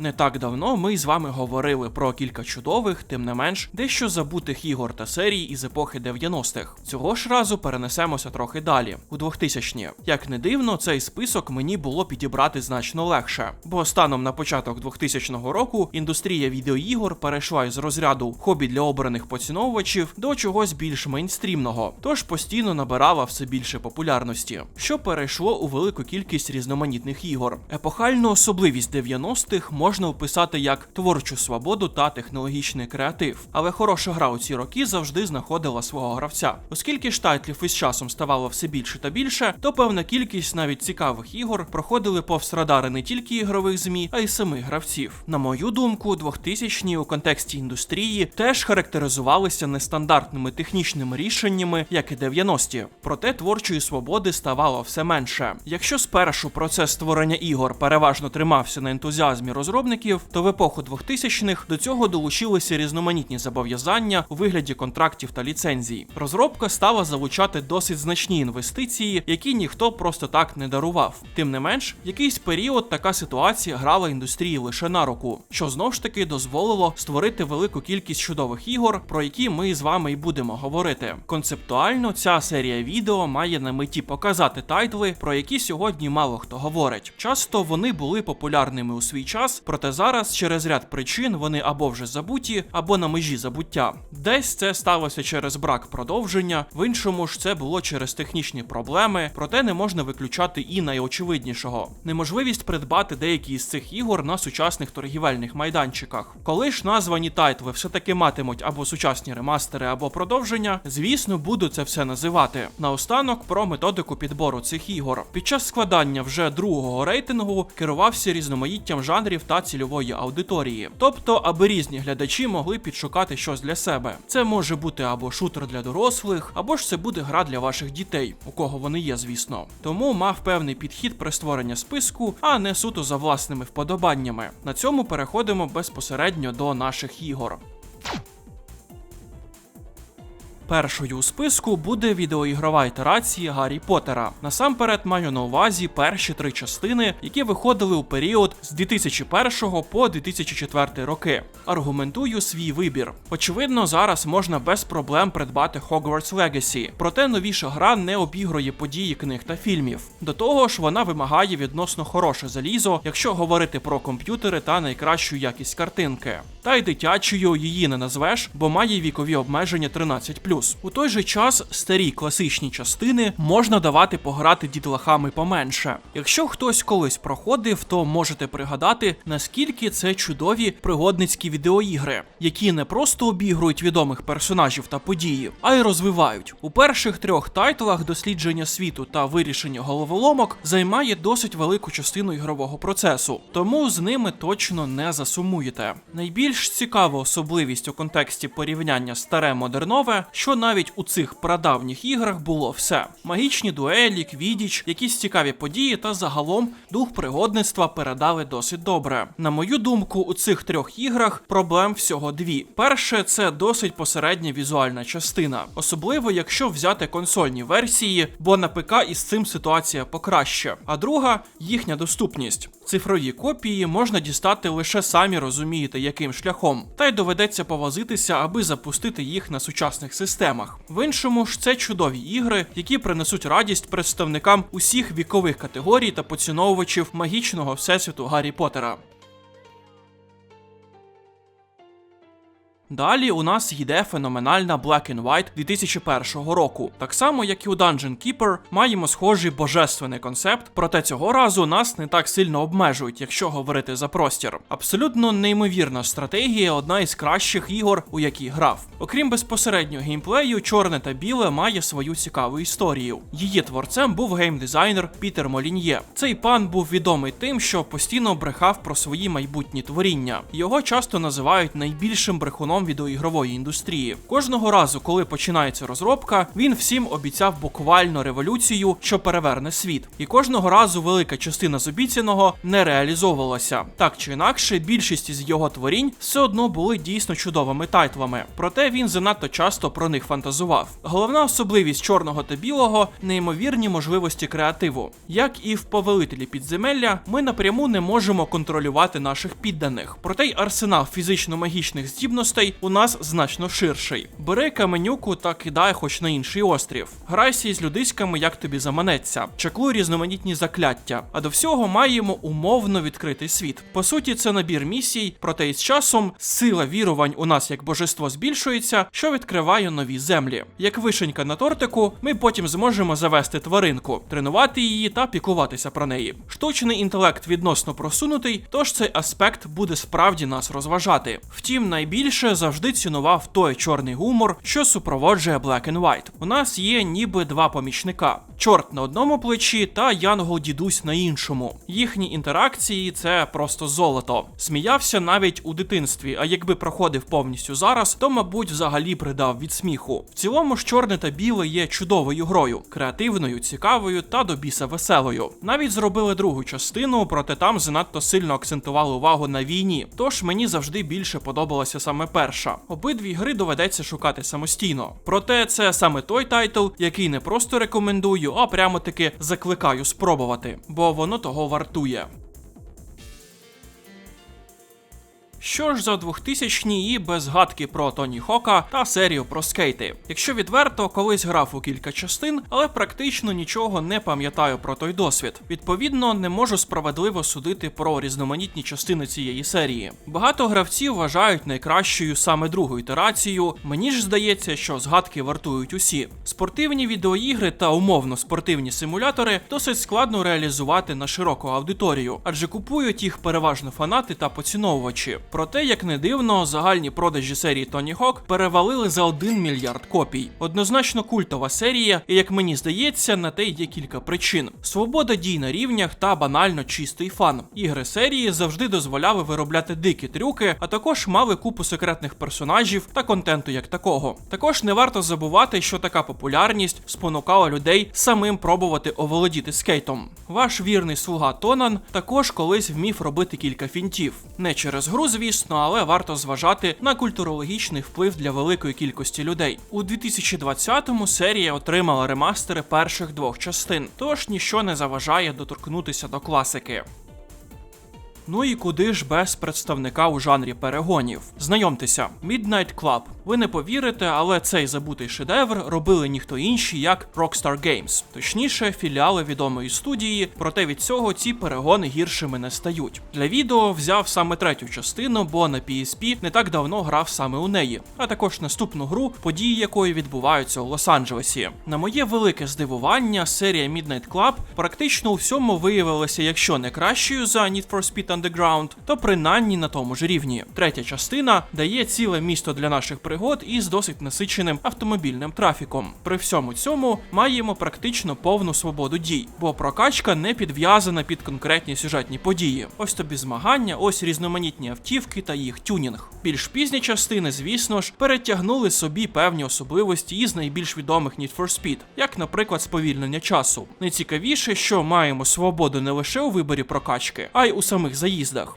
Не так давно ми з вами говорили про кілька чудових, тим не менш, дещо забутих ігор та серій із епохи 90-х. Цього ж разу перенесемося трохи далі, у 2000-ні. Як не дивно, цей список мені було підібрати значно легше, бо станом на початок 2000 року індустрія відеоігор перейшла із розряду хобі для обраних поціновувачів до чогось більш мейнстрімного, тож постійно набирала все більше популярності, що перейшло у велику кількість різноманітних ігор. Епохальну особливість 90-х можна описати як творчу свободу та технологічний креатив. Але хороша гра у ці роки завжди знаходила свого гравця. Оскільки ж тайтлів із часом ставало все більше та більше, то певна кількість навіть цікавих ігор проходили повз радари не тільки ігрових змі, а й самих гравців. На мою думку, 2000-ні у контексті індустрії теж характеризувалися нестандартними технічними рішеннями, як і 90-ті. Проте творчої свободи ставало все менше. Якщо спершу процес створення ігор переважно тримався на ентузіазмі розробників, то в епоху 2000-х до цього долучилися різноманітні зобов'язання у вигляді контрактів та ліцензій. Розробка стала залучати досить значні інвестиції, які ніхто просто так не дарував. Тим не менш, якийсь період така ситуація грала індустрії лише на руку, що знов ж таки дозволило створити велику кількість чудових ігор, про які ми з вами і будемо говорити. Концептуально ця серія відео має на меті показати тайтли, про які сьогодні мало хто говорить. Часто вони були популярними у свій час, проте зараз через ряд причин вони або вже забуті, або на межі забуття. Десь це сталося через брак продовження, в іншому ж це було через технічні проблеми, проте не можна виключати і найочевиднішого неможливість придбати деякі із цих ігор на сучасних торгівельних майданчиках. Коли ж названі тайтли все-таки матимуть або сучасні ремастери, або продовження, звісно, буду це все називати. Наостанок про методику підбору цих ігор. Під час складання вже другого рейтингу керувався різноманіттям жанрів та цільової аудиторії, тобто, аби різні глядачі могли підшукати щось для себе. Це може бути або шутер для дорослих, або ж це буде гра для ваших дітей, у кого вони є, звісно. Тому мав певний підхід при створенні списку, а не суто за власними вподобаннями. На цьому переходимо безпосередньо до наших ігор. Першою у списку буде відеоігрова ітерація Гаррі Поттера. Насамперед маю на увазі перші три частини, які виходили у період з 2001 по 2004 роки. Аргументую свій вибір. Очевидно, зараз можна без проблем придбати Hogwarts Legacy, проте новіша гра не обігрує події книг та фільмів. До того ж, вона вимагає відносно хороше залізо, якщо говорити про комп'ютери та найкращу якість картинки. Та й дитячою її не назвеш, бо має вікові обмеження 13+. У той же час старі класичні частини можна давати пограти дітлахами поменше. Якщо хтось колись проходив, то можете пригадати, наскільки це чудові пригодницькі відеоігри, які не просто обігрують відомих персонажів та події, а й розвивають. У перших трьох тайтлах дослідження світу та вирішення головоломок займає досить велику частину ігрового процесу, тому з ними точно не засумуєте. Найбільш цікава особливість у контексті порівняння старе модернове, що навіть у цих прадавніх іграх було все: магічні дуелі, квідіч, якісь цікаві події та загалом дух пригодництва передали досить добре. На мою думку, у цих трьох іграх проблем всього дві. Перше, це досить посередня візуальна частина, особливо якщо взяти консольні версії, бо на ПК із цим ситуація покраще. А друга їхня доступність. Цифрові копії можна дістати лише самі розумієте, яким шляхом, та й доведеться повозитися, аби запустити їх на сучасних системах. В іншому ж це чудові ігри, які принесуть радість представникам усіх вікових категорій та поціновувачів магічного всесвіту Гаррі Поттера. Далі у нас йде феноменальна Black and White 2001 року. Так само, як і у Dungeon Keeper, маємо схожий божественний концепт, проте цього разу нас не так сильно обмежують, якщо говорити за простір. Абсолютно неймовірна стратегія, одна із кращих ігор, у які грав. Окрім безпосереднього геймплею, чорне та біле має свою цікаву історію. Її творцем був геймдизайнер Пітер Молін'є. Цей пан був відомий тим, що постійно брехав про свої майбутні творіння. Його часто називають найбільшим брехуном гігантом відеоігрової індустрії. Кожного разу, коли починається розробка, він всім обіцяв буквально революцію, що переверне світ. І кожного разу велика частина з обіцяного не реалізовувалася. Так чи інакше, більшість з його творінь все одно були дійсно чудовими тайтлами. Проте він занадто часто про них фантазував. Головна особливість чорного та білого неймовірні можливості креативу. Як і в повелителі підземелля, ми напряму не можемо контролювати наших підданих. Проте й арсенал фізично-магічних здібностей у нас значно ширший. Бери каменюку та кидай хоч на інший острів. Грайся із людиськами, як тобі заманеться, чаклуй різноманітні закляття. А до всього маємо умовно відкритий світ. По суті, це набір місій, проте із часом сила вірувань у нас як божество збільшується, що відкриває нові землі. Як вишенька на тортику, ми потім зможемо завести тваринку, тренувати її та піклуватися про неї. Штучний інтелект відносно просунутий, тож цей аспект буде справді нас розважати. Втім, найбільше завжди цінував той чорний гумор, що супроводжує Black and White. У нас є ніби два помічника: чорт на одному плечі та Янгол дідусь на іншому. Їхні інтеракції це просто золото. Сміявся навіть у дитинстві, а якби проходив повністю зараз, то мабуть взагалі придав від сміху. В цілому ж чорне та біле є чудовою грою, креативною, цікавою та до біса веселою. Навіть зробили другу частину, проте там занадто сильно акцентували увагу на війні. Тож мені завжди більше подобалася саме перша. Обидві гри доведеться шукати самостійно. Проте це саме той тайтл, який не просто рекомендую, а прямо таки закликаю спробувати, бо воно того вартує. Що ж за 2000-ні і без згадки про Тоні Хока та серію про скейти. Якщо відверто, колись грав у кілька частин, але практично нічого не пам'ятаю про той досвід. Відповідно, не можу справедливо судити про різноманітні частини цієї серії. Багато гравців вважають найкращою саме другу ітерацію. Мені ж здається, що згадки вартують усі. Спортивні відеоігри та умовно спортивні симулятори досить складно реалізувати на широку аудиторію, адже купують їх переважно фанати та поціновувачі. Проте, як не дивно, загальні продажі серії Тоні Хок перевалили за 1 мільярд копій. Однозначно культова серія, і як мені здається, на те є кілька причин: свобода дій на рівнях та банально чистий фан. Ігри серії завжди дозволяли виробляти дикі трюки, а також мали купу секретних персонажів та контенту як такого. Також не варто забувати, що така популярність спонукала людей самим пробувати оволодіти скейтом. Ваш вірний слуга Тонан також колись вмів робити кілька фінтів. Не через гру, звісно, але варто зважати на культурологічний вплив для великої кількості людей. У 2020-му серія отримала ремастери перших двох частин, тож ніщо не заважає доторкнутися до класики. Ну і куди ж без представника у жанрі перегонів? Знайомтеся, Midnight Club. Ви не повірите, але цей забутий шедевр робили ніхто інші, як Rockstar Games, точніше, філіали відомої студії, проте від цього ці перегони гіршими не стають. Для відео взяв саме третю частину, бо на PSP не так давно грав саме у неї, а також наступну гру, події якої відбуваються у Лос-Анджелесі. На моє велике здивування, серія Midnight Club практично у всьому виявилася, якщо не кращою за Need for Speed Underground, то принаймні на тому ж рівні. Третя частина дає ціле місто для наших пригод із досить насиченим автомобільним трафіком. При всьому цьому маємо практично повну свободу дій, бо прокачка не підв'язана під конкретні сюжетні події. Ось тобі змагання, ось різноманітні автівки та їх тюнінг. Більш пізні частини, звісно ж, перетягнули собі певні особливості із найбільш відомих Need for Speed, як, наприклад, сповільнення часу. Найцікавіше, що маємо свободу не лише у виборі прокачки, а й у самих заїздах,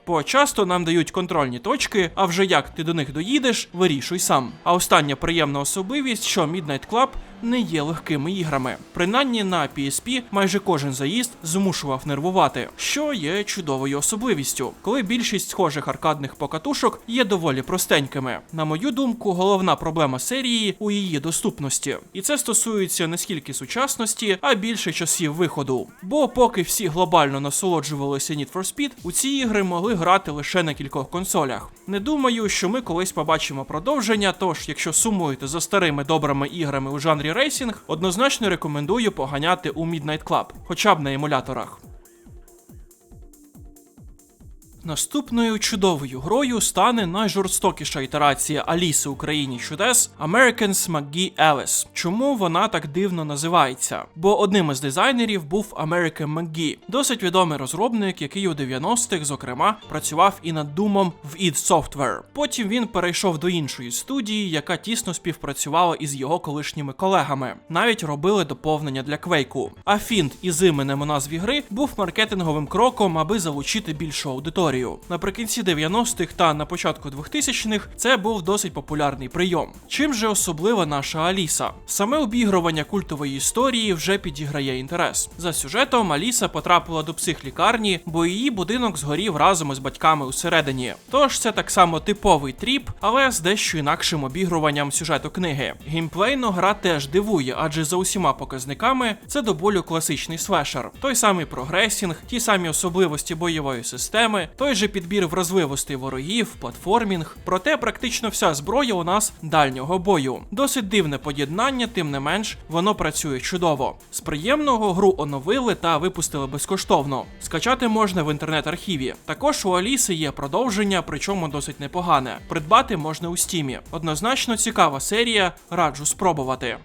бо часто нам дають контрольні точки, а вже як ти до них доїдеш, вирішуй сам. А остання приємна особливість, що Midnight Club не є легкими іграми. Принаймні на PSP майже кожен заїзд змушував нервувати, що є чудовою особливістю, коли більшість схожих аркадних покатушок є доволі простенькими. На мою думку, головна проблема серії у її доступності, і це стосується не скільки сучасності, а більше часів виходу. Бо поки всі глобально насолоджувалися Need for Speed, у ці ігри могли грати лише на кількох консолях. Не думаю, що ми колись побачимо продовження. Тож, якщо сумуєте за старими добрими іграми у жанрі рейсінг, однозначно рекомендую поганяти у Midnight Club, хоча б на емуляторах. Наступною чудовою грою стане найжорстокіша ітерація Аліси у чудес Americans McGee Alice. Чому вона так дивно називається? Бо одним із дизайнерів був American McGee, досить відомий розробник, який у 90-х, зокрема, працював і над Думом в id Software. Потім він перейшов до іншої студії, яка тісно співпрацювала із його колишніми колегами. Навіть робили доповнення для квейку. А фінт із іменем у назві гри був маркетинговим кроком, аби залучити більшу аудиторію. Наприкінці 90-х та на початку 2000-х це був досить популярний прийом. Чим же особлива наша Аліса? Саме обігрування культової історії вже підіграє інтерес. За сюжетом Аліса потрапила до психлікарні, бо її будинок згорів разом із батьками усередині. Тож це так само типовий тріп, але з дещо інакшим обігруванням сюжету книги. Геймплейно гра теж дивує, адже за усіма показниками це до болю класичний слешер. Той самий прогресінг, ті самі особливості бойової системи, той же підбір вразливостей ворогів, платформінг. Проте практично вся зброя у нас дальнього бою. Досить дивне поєднання, тим не менш, воно працює чудово. З приємного гру оновили та випустили безкоштовно. Скачати можна в інтернет-архіві. Також у Аліси є продовження, причому досить непогане. Придбати можна у стімі. Однозначно цікава серія, раджу спробувати.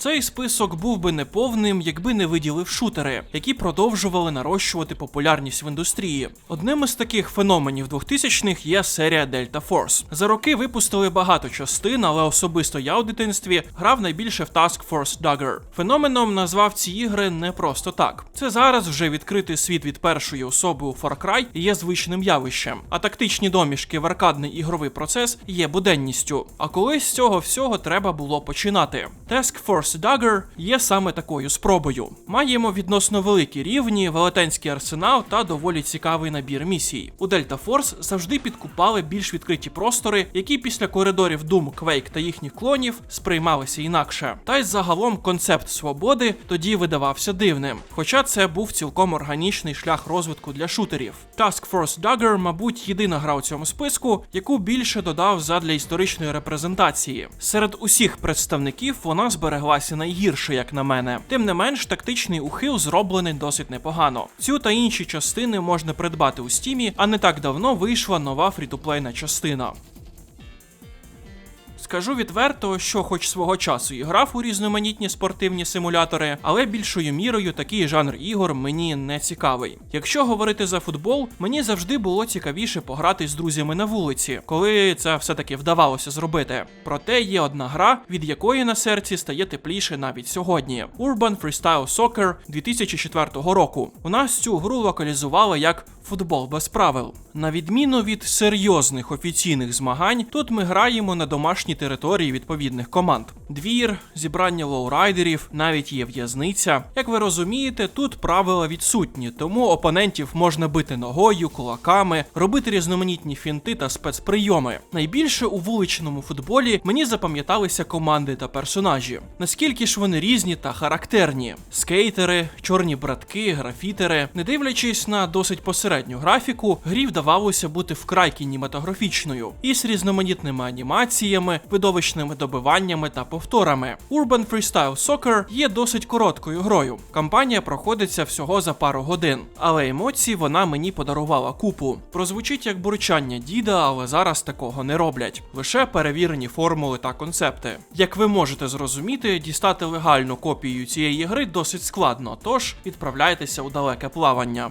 Цей список був би неповним, якби не виділив шутери, які продовжували нарощувати популярність в індустрії. Одним із таких феноменів 2000-х є серія Delta Force. За роки випустили багато частин, але особисто я у дитинстві грав найбільше в Task Force Dagger. Феноменом назвав ці ігри не просто так. Це зараз вже відкритий світ від першої особи у Far Cry є звичним явищем, а тактичні домішки в аркадний ігровий процес є буденністю. А колись з цього всього треба було починати. Task Force Dagger є саме такою спробою. Маємо відносно великі рівні, велетенський арсенал та доволі цікавий набір місій. У Delta Force завжди підкупали більш відкриті простори, які після коридорів Doom, Quake та їхніх клонів сприймалися інакше. Та й загалом концепт свободи тоді видавався дивним, хоча це був цілком органічний шлях розвитку для шутерів. Task Force Dagger, мабуть, єдина гра у цьому списку, яку більше додав задля історичної репрезентації. Серед усіх представників вона збереглася найгірше, як на мене. Тим не менш, тактичний ухил зроблений досить непогано. Цю та інші частини можна придбати у стімі, а не так давно вийшла нова фрітуплейна частина. Скажу відверто, що хоч свого часу і грав у різноманітні спортивні симулятори, але більшою мірою такий жанр ігор мені не цікавий. Якщо говорити за футбол, мені завжди було цікавіше пограти з друзями на вулиці, коли це все-таки вдавалося зробити. Проте є одна гра, від якої на серці стає тепліше навіть сьогодні: Urban Freestyle Soccer 2004 року. У нас цю гру локалізували як футбол без правил. На відміну від серйозних офіційних змагань, тут ми граємо на домашній території відповідних команд. Двір, зібрання лоурайдерів, навіть є в'язниця. Як ви розумієте, тут правила відсутні, тому опонентів можна бити ногою, кулаками, робити різноманітні фінти та спецприйоми. Найбільше у вуличному футболі мені запам'яталися команди та персонажі. Наскільки ж вони різні та характерні: скейтери, чорні братки, графітери, не дивлячись на досить посередню графіку, грі вдавалося бути вкрай кінематографічною із різноманітними анімаціями, видовищними добиваннями та повторами. Urban Freestyle Soccer є досить короткою грою. Кампанія проходиться всього за пару годин, але емоцій вона мені подарувала купу. Прозвучить як бурчання діда, але зараз такого не роблять. Лише перевірені формули та концепти. Як ви можете зрозуміти, дістати легальну копію цієї гри досить складно, тож відправляйтеся у далеке плавання.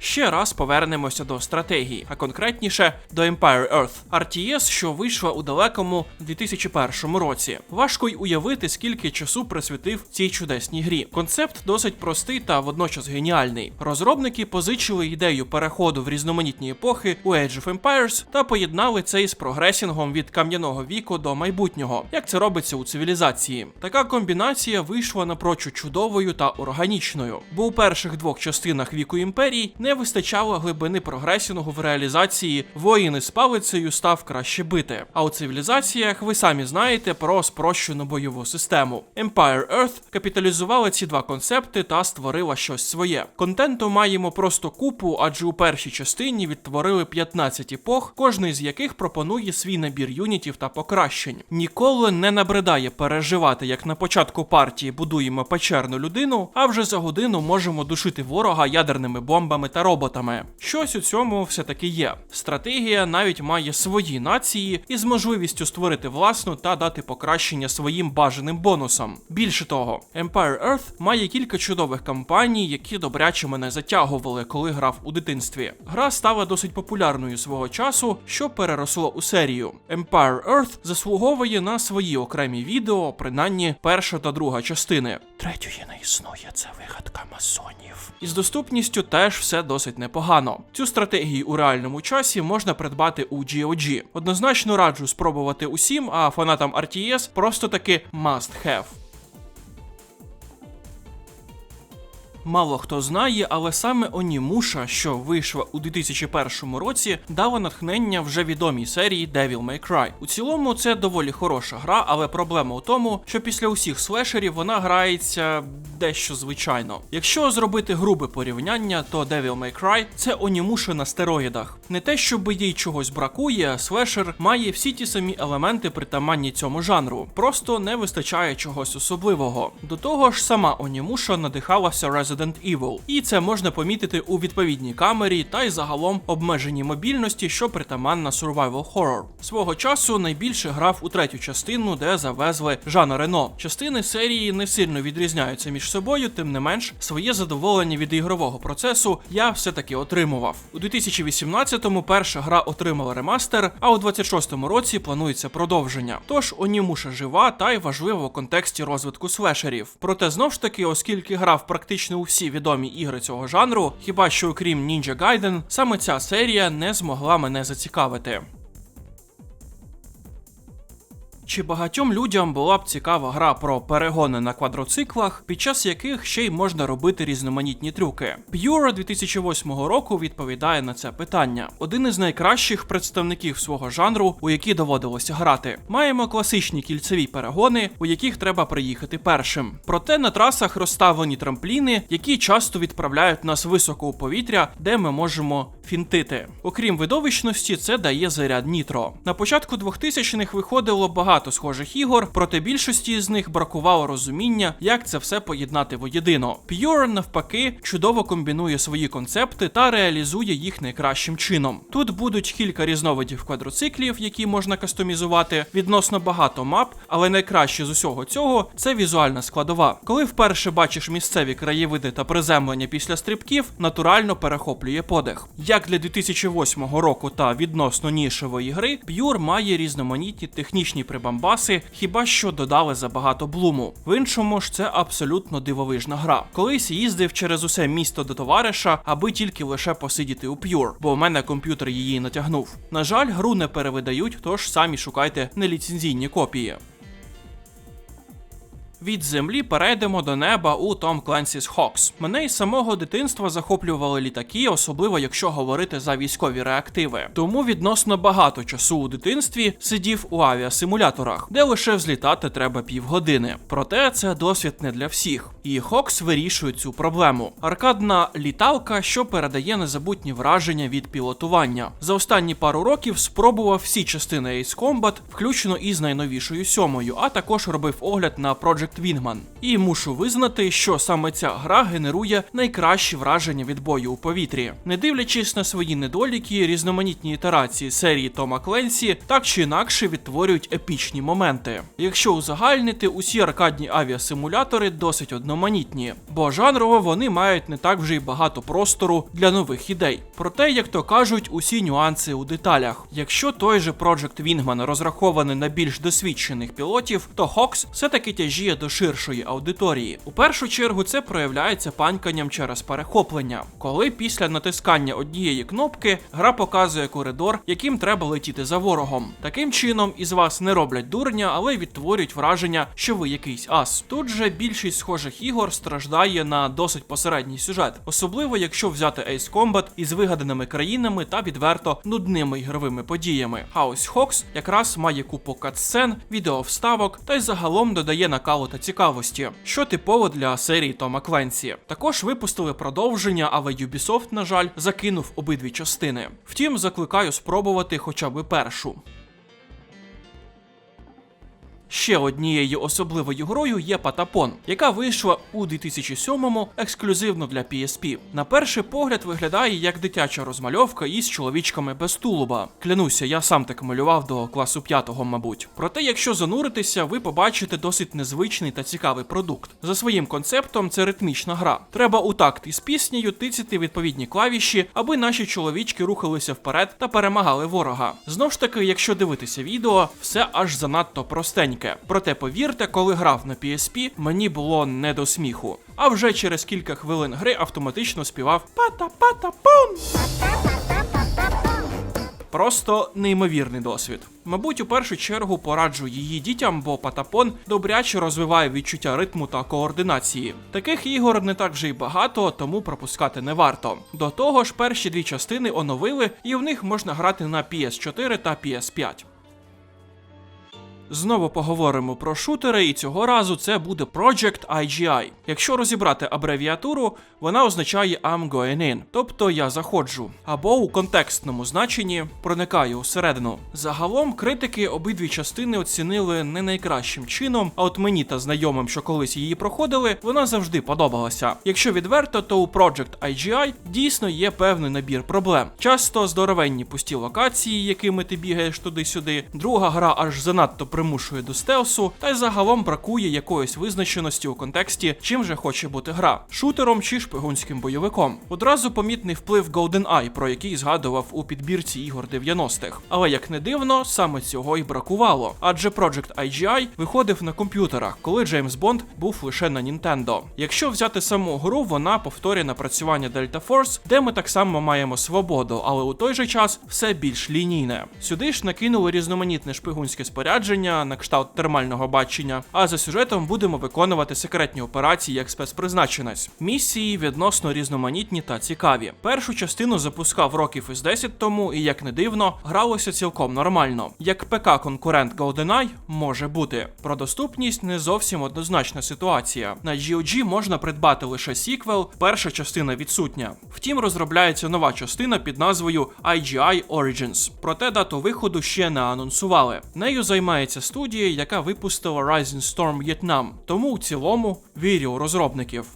Ще раз повернемося до стратегії, а конкретніше до Empire Earth RTS, що вийшла у далекому 2001 році. Важко й уявити, скільки часу присвятив цій чудесній грі. Концепт досить простий та водночас геніальний. Розробники позичили ідею переходу в різноманітні епохи у Age of Empires та поєднали це із прогресінгом від кам'яного віку до майбутнього, як це робиться у цивілізації. Така комбінація вийшла напрочуд чудовою та органічною, бо у перших двох частинах віку імперії не не вистачало глибини прогресінгу в реалізації воїни з палицею став краще бити. А у цивілізаціях ви самі знаєте про спрощену бойову систему. Empire Earth капіталізувала ці два концепти та створила щось своє. Контенту маємо просто купу, адже у першій частині відтворили 15 епох, кожний з яких пропонує свій набір юнітів та покращень. Ніколи не набридає переживати, як на початку партії будуємо печерну людину, а вже за годину можемо душити ворога ядерними бомбами та роботами. Щось у цьому все таки є. Стратегія навіть має свої нації із можливістю створити власну та дати покращення своїм бажаним бонусам. Більше того, Empire Earth має кілька чудових кампаній, які добряче мене затягували, коли грав у дитинстві. Гра стала досить популярною свого часу, що переросло у серію. Empire Earth заслуговує на свої окремі відео, принаймні перша та друга частини. Третьої не існує, це вигадка масонів. Із доступністю теж все досить непогано. Цю стратегію у реальному часі можна придбати у GOG. Однозначно раджу спробувати усім, а фанатам RTS просто таки must have. Мало хто знає, але саме Онімуша, що вийшла у 2001 році, дала натхнення вже відомій серії Devil May Cry. У цілому це доволі хороша гра, але проблема у тому, що після усіх слешерів вона грається дещо звичайно. Якщо зробити грубе порівняння, то Devil May Cry – це Онімуша на стероїдах. Не те, щоб їй чогось бракує, слешер має всі ті самі елементи притаманні цьому жанру, просто не вистачає чогось особливого. До того ж, сама Онімуша надихалася Resident Evil, і це можна помітити у відповідній камері та й загалом обмеженій мобільності, що притаманна survival horror. Свого часу найбільше грав у третю частину, де завезли Жана Рено. Частини серії не сильно відрізняються між собою, тим не менш, своє задоволення від ігрового процесу я все-таки отримував. У 2018-му перша гра отримала ремастер, а у 26-му році планується продовження. Тож Онімуша жива та й важлива у контексті розвитку слешерів. Проте знов ж таки, оскільки грав практично у всі відомі ігри цього жанру, хіба що окрім Ninja Gaiden, саме ця серія не змогла мене зацікавити. Чи багатьом людям була б цікава гра про перегони на квадроциклах, під час яких ще й можна робити різноманітні трюки? Pure 2008 року відповідає на це питання. Один із найкращих представників свого жанру, у які доводилося грати. Маємо класичні кільцеві перегони, у яких треба приїхати першим. Проте на трасах розставлені трампліни, які часто відправляють нас високо у повітря, де ми можемо фінтити. Окрім видовищності, це дає заряд нітро. На початку 2000-х виходило багато схожих ігор, проте більшості з них бракувало розуміння, як це все поєднати воєдино. Pure, навпаки, чудово комбінує свої концепти та реалізує їх найкращим чином. Тут будуть кілька різновидів квадроциклів, які можна кастомізувати, відносно багато мап, але найкраще з усього цього це візуальна складова. Коли вперше бачиш місцеві краєвиди та приземлення після стрибків, натурально перехоплює подих. Як для 2008 року та відносно нішевої гри, Pure має різноманітні технічні прибамбаси, хіба що додали забагато блуму. В іншому ж це абсолютно дивовижна гра. Колись їздив через усе місто до товариша, аби тільки лише посидіти у Pure, бо у мене комп'ютер її натягнув. На жаль, гру не перевидають, тож самі шукайте неліцензійні копії. Від землі перейдемо до неба у Tom Clancy's Hawks. Мене із самого дитинства захоплювали літаки, особливо якщо говорити за військові реактиви. Тому відносно багато часу у дитинстві сидів у авіасимуляторах, де лише взлітати треба півгодини. Проте це досвід не для всіх. І Hawks вирішує цю проблему. Аркадна літалка, що передає незабутні враження від пілотування. За останні пару років спробував всі частини Ace Combat, включно із найновішою сьомою, а також робив огляд на Project Wingman. І мушу визнати, що саме ця гра генерує найкращі враження від бою у повітрі. Не дивлячись на свої недоліки, різноманітні ітерації серії Тома Кленсі так чи інакше відтворюють епічні моменти. Якщо узагальнити, усі аркадні авіасимулятори досить одноманітні, бо жанрово вони мають не так вже й багато простору для нових ідей. Проте, як то кажуть, усі нюанси у деталях. Якщо той же Project Wingman розрахований на більш досвідчених пілотів, то Hawks все-таки тяжіє до ширшої аудиторії. У першу чергу це проявляється паньканням через перехоплення, коли після натискання однієї кнопки гра показує коридор, яким треба летіти за ворогом. Таким чином із вас не роблять дурня, але відтворюють враження, що ви якийсь ас. Тут же більшість схожих ігор страждає на досить посередній сюжет, особливо якщо взяти Ace Combat із вигаданими країнами та відверто нудними ігровими подіями. Ось Hawks якраз має купу катсцен, відеовставок та й загалом додає накалу та цікавості, що типово для серії Тома Кленсі. Також випустили продовження, але Ubisoft, на жаль, закинув обидві частини. Втім, закликаю спробувати хоча б першу. Ще однією особливою грою є Патапон, яка вийшла у 2007-му ексклюзивно для PSP. На перший погляд виглядає як дитяча розмальовка із чоловічками без тулуба. Клянуся, я сам так малював до класу п'ятого, мабуть. Проте, якщо зануритися, ви побачите досить незвичний та цікавий продукт. За своїм концептом, це ритмічна гра. Треба у такт із піснею тицяти відповідні клавіші, аби наші чоловічки рухалися вперед та перемагали ворога. Знов ж таки, якщо дивитися відео, все аж занадто простеньке. Проте повірте, коли грав на PSP, мені було не до сміху. А вже через кілька хвилин гри автоматично співав пата-пата-пум. Просто неймовірний досвід. Мабуть, у першу чергу пораджу її дітям, бо патапон добряче розвиває відчуття ритму та координації. Таких ігор не так вже й багато, тому пропускати не варто. До того ж, перші дві частини оновили, і в них можна грати на PS4 та PS5. Знову поговоримо про шутери, і цього разу це буде Project IGI. Якщо розібрати абревіатуру, вона означає I'm going in, тобто я заходжу, або у контекстному значенні проникаю всередину. Загалом критики обидві частини оцінили не найкращим чином, а от мені та знайомим, що колись її проходили, вона завжди подобалася. Якщо відверто, то у Project IGI дійсно є певний набір проблем. Часто здоровенні пусті локації, якими ти бігаєш туди-сюди. Друга гра аж занадто примушує до стелсу, та й загалом бракує якоїсь визначеності у контексті, чим же хоче бути гра шутером чи шпигунським бойовиком. Одразу помітний вплив GoldenEye, про який згадував у підбірці ігор 90-х. Але як не дивно, саме цього й бракувало. Адже Project IGI виходив на комп'ютерах, коли Джеймс Бонд був лише на Nintendo. Якщо взяти саму гру, вона повторює напрацювання Delta Force, де ми так само маємо свободу, але у той же час все більш лінійне. Сюди ж накинули різноманітне шпигунське спорядження на кшталт термального бачення. А за сюжетом будемо виконувати секретні операції як спецпризначенець. Місії відносно різноманітні та цікаві. Першу частину запускав років із 10 тому, і як не дивно, гралося цілком нормально. Як ПК-конкурент GoldenEye може бути. Про доступність не зовсім однозначна ситуація. На GOG можна придбати лише сіквел, перша частина відсутня. Втім, розробляється нова частина під назвою IGI Origins. Проте дату виходу ще не анонсували. Нею займається студія, яка випустила Rising Storm Vietnam, тому у цілому вірю у розробників.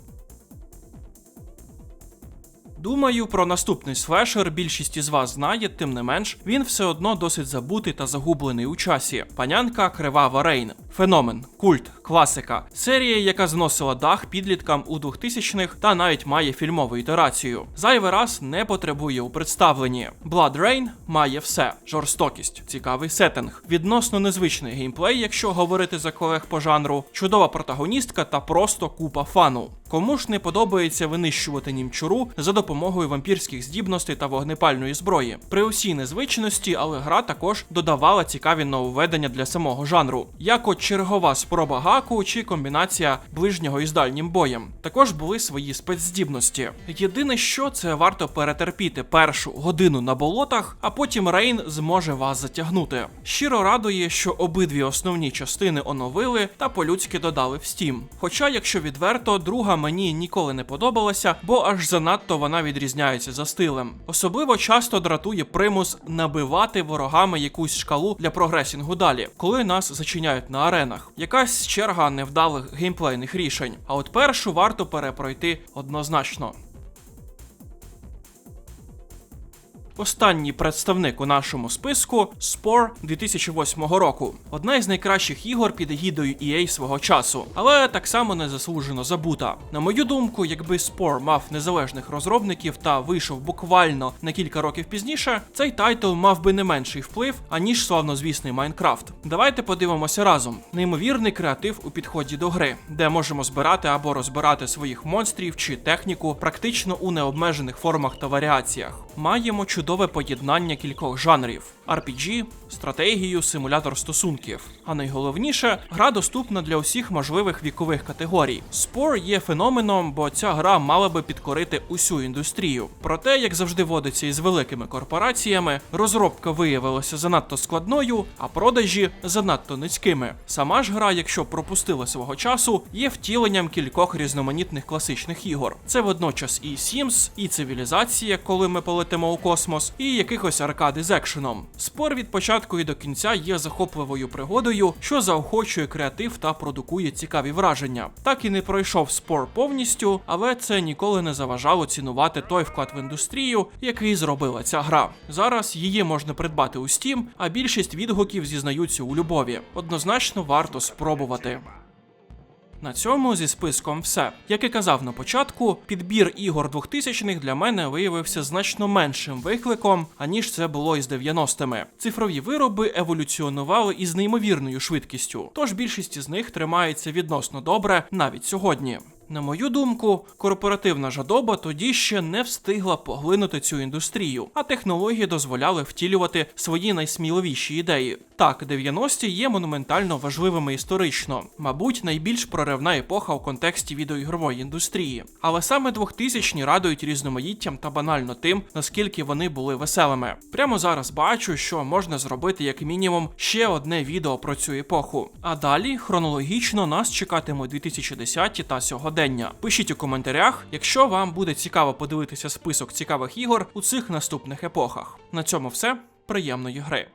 Думаю, про наступний слешер більшість із вас знає, тим не менш, він все одно досить забутий та загублений у часі. Панянка Кривава Рейн. Феномен, культ, класика, серія, яка зносила дах підліткам у 2000-х та навіть має фільмову ітерацію. Зайвий раз не потребує у представленні. Blood Rain має все: жорстокість, цікавий сеттинг, відносно незвичний геймплей, якщо говорити за колег по жанру, чудова протагоністка та просто купа фану. Кому ж не подобається винищувати німчуру за допомогою вампірських здібностей та вогнепальної зброї. При усій незвичності, але гра також додавала цікаві нововведення для самого жанру, як от чергова спроба гаку чи комбінація ближнього із дальнім боєм. Також були свої спецздібності. Єдине, що це варто перетерпіти першу годину на болотах, а потім Рейн зможе вас затягнути. Щиро радує, що обидві основні частини оновили та по-людськи додали в Steam. Хоча, якщо відверто, друга мені ніколи не подобалася, бо аж занадто вона відрізняється за стилем. Особливо часто дратує примус набивати ворогами якусь шкалу для прогресінгу далі, коли нас зачиняють на аренах. Якась черга невдалих геймплейних рішень. А от першу варто перепройти однозначно. Останній представник у нашому списку Spore 2008 року. Одна із найкращих ігор під егідою EA свого часу, але так само незаслужено забута. На мою думку, якби Spore мав незалежних розробників та вийшов буквально на кілька років пізніше, цей тайтл мав би не менший вплив, аніж славнозвісний Майнкрафт. Давайте подивимося разом. Неймовірний креатив у підході до гри, де можемо збирати або розбирати своїх монстрів чи техніку практично у необмежених формах та варіаціях. Маємо чудове поєднання кількох жанрів: RPG, стратегію, симулятор стосунків. А найголовніше, гра доступна для усіх можливих вікових категорій. Спор є феноменом, бо ця гра мала би підкорити усю індустрію. Проте, як завжди водиться із великими корпораціями, розробка виявилася занадто складною, а продажі занадто низькими. Сама ж гра, якщо пропустила свого часу, є втіленням кількох різноманітних класичних ігор. Це водночас і Sims, і цивілізація, коли ми полетимо у космос, і якихось аркади з екшеном. Спор від початку і до кінця є захопливою пригодою, що заохочує креатив та продукує цікаві враження. Так і не пройшов спор повністю, але це ніколи не заважало цінувати той вклад в індустрію, який зробила ця гра. Зараз її можна придбати у Steam, а більшість відгуків зізнаються у любові. Однозначно варто спробувати. На цьому зі списком все. Як і казав на початку, підбір ігор 2000-х для мене виявився значно меншим викликом, аніж це було із 90-ми. Цифрові вироби еволюціонували із неймовірною швидкістю, тож більшість із них тримається відносно добре навіть сьогодні. На мою думку, корпоративна жадоба тоді ще не встигла поглинути цю індустрію, а технології дозволяли втілювати свої найсміливіші ідеї. Так, 90-ті є монументально важливими історично, мабуть, найбільш проривна епоха у контексті відеоігрової індустрії. Але саме 2000-ні радують різноманіттям та банально тим, наскільки вони були веселими. Прямо зараз бачу, що можна зробити як мінімум ще одне відео про цю епоху. А далі хронологічно нас чекатимуть 2010-ті та сьогодення. Пишіть у коментарях, якщо вам буде цікаво подивитися список цікавих ігор у цих наступних епохах. На цьому все. Приємної гри.